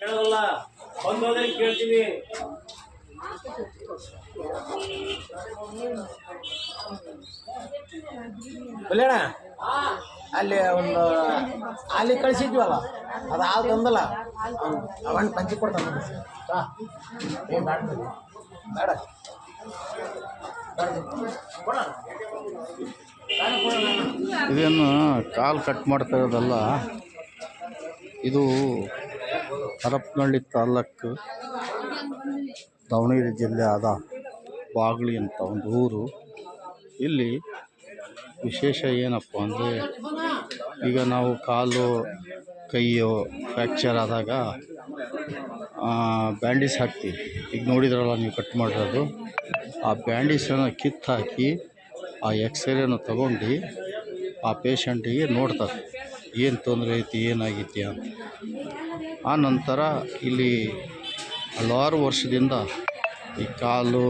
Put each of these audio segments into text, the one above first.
ಕೇಳೋಲ್ಲ ಬಂದೋದ್ರೆ ಕೇಳ್ತೀವಿ. ಬಲ್ಲೇಣ ಅಲ್ಲಿ ಒಂದು ಅಲ್ಲಿ ಕಳಿಸಿದ್ವಲ್ಲ ಅದು ಹಾಲು ತಂದಲ್ಲ ಅವಣ್ಣ ಪಂಚಿ ಕೊಡ್ತಾನೆ ಹಾ ಏನು ಬೇಡ. ಇದೇನು ಕಾಲು ಕಟ್ ಮಾಡ್ತಾ ಇರೋದಲ್ಲ ಇದು ಹರಪನಹಳ್ಳಿ ತಾಲ್ಲೂಕು ದಾವಣಗೆರೆ ಜಿಲ್ಲೆ ಆದ ಬಾಗ್ಲಿ ಅಂತ ಒಂದು ಊರು. ಇಲ್ಲಿ ವಿಶೇಷ ಏನಪ್ಪ ಅಂದರೆ ಈಗ ನಾವು ಕಾಲು, ಕೈಯು ಫ್ರ್ಯಾಕ್ಚರ್ ಆದಾಗ ಬ್ಯಾಂಡೇಜ್ ಹಾಕ್ತೀವಿ. ಈಗ ನೋಡಿದ್ರಲ್ಲ ನೀವು ಕಟ್ ಮಾಡಿರೋದು. ಆ ಬ್ಯಾಂಡೇಜನ್ನು ಕಿತ್ತಾಕಿ ಆ ಎಕ್ಸ್ರೇನ ತಗೊಂಡು ಆ ಪೇಷಂಟಿಗೆ ನೋಡ್ತಾರೆ. ಏನು ತೊಂದರೆ ಐತಿ ಏನಾಗೈತಿ ಅಂತ ಆ ನಂತರ ಇಲ್ಲಿ ಹಲವಾರು ವರ್ಷದಿಂದ ಈ ಕಾಲು,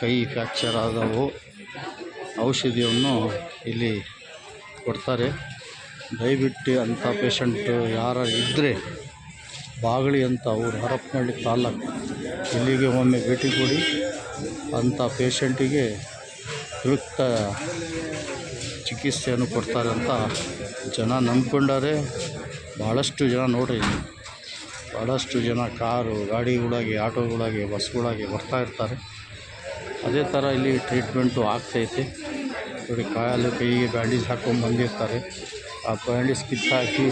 ಕೈ ಫ್ಯಾಕ್ಚರ್ ಆದವು. ಔಷಧಿಯನ್ನು ಇಲ್ಲಿ ಕೊಡ್ತಾರೆ. ದಯವಿಟ್ಟು ಅಂಥ ಪೇಷಂಟು ಯಾರು ಇದ್ದರೆ ಬಾಗಳಿ ಅಂತ ಅವರು ಹರಪನಹಳ್ಳಿ ತಾಲೂಕು ಇಲ್ಲಿಗೆ ಒಮ್ಮೆ ಭೇಟಿ ಕೊಡಿ. ಅಂಥ ಪೇಷಂಟಿಗೆ ಸೂಕ್ತ ಚಿಕಿತ್ಸೆಯನ್ನು ಕೊಡ್ತಾರೆ ಅಂತ ಜನ ನಂಬ್ಕೊಂಡಾರೆ ಭಾಳಷ್ಟು ಜನ ನೋಡ್ರಿ. ಭಾಳಷ್ಟು ಜನ ಕಾರು, ಗಾಡಿಗಳಾಗಿ, ಆಟೋಗಳಾಗಿ, ಬಸ್ಗಳಾಗಿ ಬರ್ತಾ ಇರ್ತಾರೆ. ಅದೇ ಥರ ಇಲ್ಲಿ ಟ್ರೀಟ್ಮೆಂಟು ಆಗ್ತೈತೆ. ನೋಡಿ ಕಾಯಲು ಕೈಗೆ ಬ್ಯಾಂಡೇಜ್ ಹಾಕ್ಕೊಂಡು ಬಂದಿರ್ತಾರೆ. ಆ ಬ್ಯಾಂಡೇಜ್ ಕಿತ್ತಾಕಿ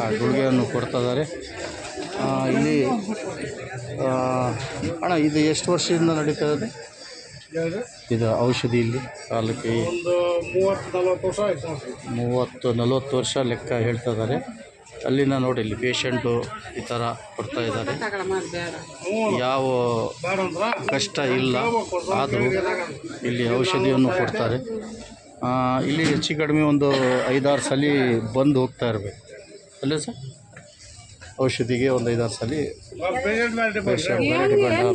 ಆ ಗುಳಿಗೆಯನ್ನು ಕೊಡ್ತಾಯಿದ್ದಾರೆ ಇಲ್ಲಿ ಅಣ್ಣ, ಇದು ಎಷ್ಟು ವರ್ಷದಿಂದ ನಡೀತಾ ಇದೆ? ಇದು ಔಷಧಿ ಇಲ್ಲಿ. ಕಾಲಕ್ಕೆ ಮೂವತ್ತು ನಲವತ್ತು ವರ್ಷ ಲೆಕ್ಕ ಹೇಳ್ತಾ ಇದ್ದಾರೆ. ಅಲ್ಲಿನ ನೋಡಿ ಇಲ್ಲಿ ಪೇಷಂಟು ಈ ಥರ ಕೊಡ್ತಾ ಇದ್ದಾರೆ. ಯಾವ ಕಷ್ಟ ಇಲ್ಲ. ಆದರೂ ಇಲ್ಲಿ ಔಷಧಿಯನ್ನು ಕೊಡ್ತಾರೆ. ಇಲ್ಲಿ ಹೆಚ್ಚು ಕಡಿಮೆ ಒಂದು ಐದಾರು ಸಲ ಬಂದು ಹೋಗ್ತಾ ಇರಬೇಕು. ಅಲ್ಲೇ ಸರ್? ಔಷಧಿಗೆ ಒಂದು ಐದಾರು ಸಲ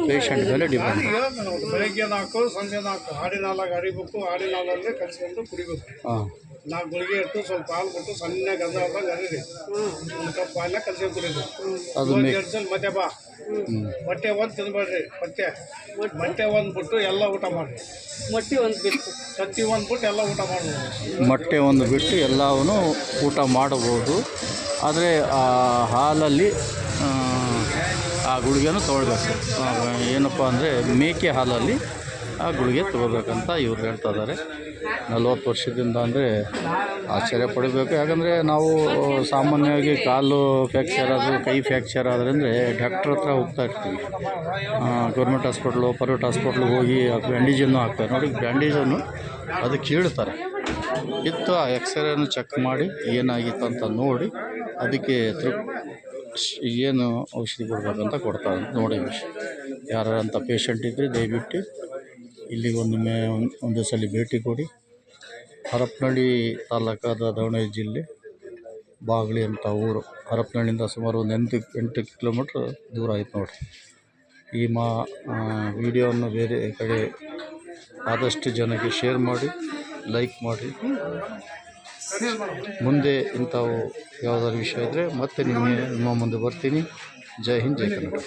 ಪೇಷಂಟ್ ಮೇಲೆ ಡಿಪೆಂಡ್ ಬೆಳಗ್ಗೆ ನಾಲ್ಕು ಸಂಜೆ ನಾಲ್ಕು ಹಾಡಿನ ಹಾಲಾಗಿ ಅರಿಬೇಕು ಹಾಡಿನ ಹಾಲಲ್ಲೇ ಕಲಿಸ್ಕೊಂಡು ಕುಡಿಬೇಕು. ಹಾಂ. ನಾಲ್ಕು ಗುಳಿಗೆ ಇಟ್ಟು ಸ್ವಲ್ಪ ಹಾಲು ಕೊಟ್ಟು ಸಣ್ಣ ಗಂಧ ಹಾಕ್ದಾಗ ಅರಿರಿ ಒಂದು ಕಪ್ ಹಾಲ ಕಲ್ಸ್ಕೊಂಡು ಮತ್ತೆ ಬಾ. ಮೊಟ್ಟೆ ಒಂದು ತಿನ್ಬೇಡ್ರಿ ಮೊಟ್ಟೆ. ಮೊಟ್ಟೆ. ಒಂದು ಬಿಟ್ಟು ಎಲ್ಲ ಊಟ ಮಾಡಿ ಮೊಟ್ಟೆ ಒಂದು ಬಿಟ್ಟು. ತತ್ತಿ ಒಂದು ಬಿಟ್ಟು ಎಲ್ಲ ಊಟ ಮಾಡ್ಬೋದು. ಮೊಟ್ಟೆ ಒಂದು ಬಿಟ್ಟು ಎಲ್ಲವನ್ನು ಊಟ ಮಾಡಬಹುದು. ಆದರೆ ಆ ಹಾಲಲ್ಲಿ ಆ, ಗುಳಿಗೆನೂ ತೊಗೊಳ್ಬೇಕು. ಏನಪ್ಪ ಅಂದರೆ ಮೇಕೆ ಹಾಲಲ್ಲಿ ಆ ಗುಳಿಗೆ ತೊಗೋಬೇಕಂತ ಇವ್ರು ಹೇಳ್ತಾ ಇದ್ದಾರೆ. ನಲ್ವತ್ತು ವರ್ಷದಿಂದ ಅಂದರೆ ಆಶ್ಚರ್ಯ ಪಡಬೇಕು. ಯಾಕಂದರೆ ನಾವು ಸಾಮಾನ್ಯವಾಗಿ ಕಾಲು ಫ್ಯಾಕ್ಚರ್ ಆದರೂ ಕೈ ಫ್ಯಾಕ್ಚರ್ ಆದರೆ ಅಂದರೆ ಡಾಕ್ಟ್ರ್ ಹತ್ರ ಹೋಗ್ತಾ ಇರ್ತೀವಿ. ಗೌರ್ಮೆಂಟ್ ಹಾಸ್ಪಿಟ್ಲು ಪ್ರೈವೇಟ್ ಹಾಸ್ಪಿಟ್ಲಿಗೆ ಹೋಗಿ ಆ ಬ್ಯಾಂಡೇಜನ್ನು ಹಾಕ್ತಾರೆ. ನೋಡಿ ಬ್ಯಾಂಡೇಜನ್ನು ಅದಕ್ಕೆ ಹೇಳ್ತಾರೆ ಇತ್ತು ಆ ಎಕ್ಸ್ರೇನು ಚೆಕ್ ಮಾಡಿ ಏನಾಗಿತ್ತು ಅಂತ ನೋಡಿ ಅದಕ್ಕೆ ಏನು ಔಷಧಿ ಕೊಡ್ಬೇಕಂತ ಕೊಡ್ತಾರೆ. ನೋಡಿ ಯಾರು ಅಂತ ಪೇಷಂಟ್ ಇದ್ದರೆ ದಯವಿಟ್ಟು ಇಲ್ಲಿಗೆ ಒಂದು ಮೇ ಒಂದು ಸಲ ಭೇಟಿ ಕೊಡಿ. ಹರಪನಹಳ್ಳಿ ತಾಲೂಕಾದ ದಾವಣಗೆರೆ ಜಿಲ್ಲೆ, ಬಾಗ್ಲಿ ಅಂತ ಊರು. ಹರಪನಹಳ್ಳಿಯಿಂದ ಸುಮಾರು ಒಂದು ಎಂಟು ಎಂಟು ಕಿಲೋಮೀಟ್ರ್ ದೂರ ಆಯ್ತು ನೋಡಿ ಈ ಮಾ ವಿಡಿಯೋವನ್ನು ಬೇರೆ ಕಡೆ ಆದಷ್ಟು ಜನಕ್ಕೆ ಶೇರ್ ಮಾಡಿ, ಲೈಕ್ ಮಾಡಿ. ಮುಂದೆ ಇಂಥವು ಯಾವುದಾದ್ರು ವಿಷಯ ಇದ್ದರೆ ಮತ್ತೆ ನಿಮ್ಮ ನಿಮ್ಮ ಮುಂದೆ ಬರ್ತೀನಿ. ಜೈ ಹಿಂದ್ ಜೈ ಕನ್ನಡ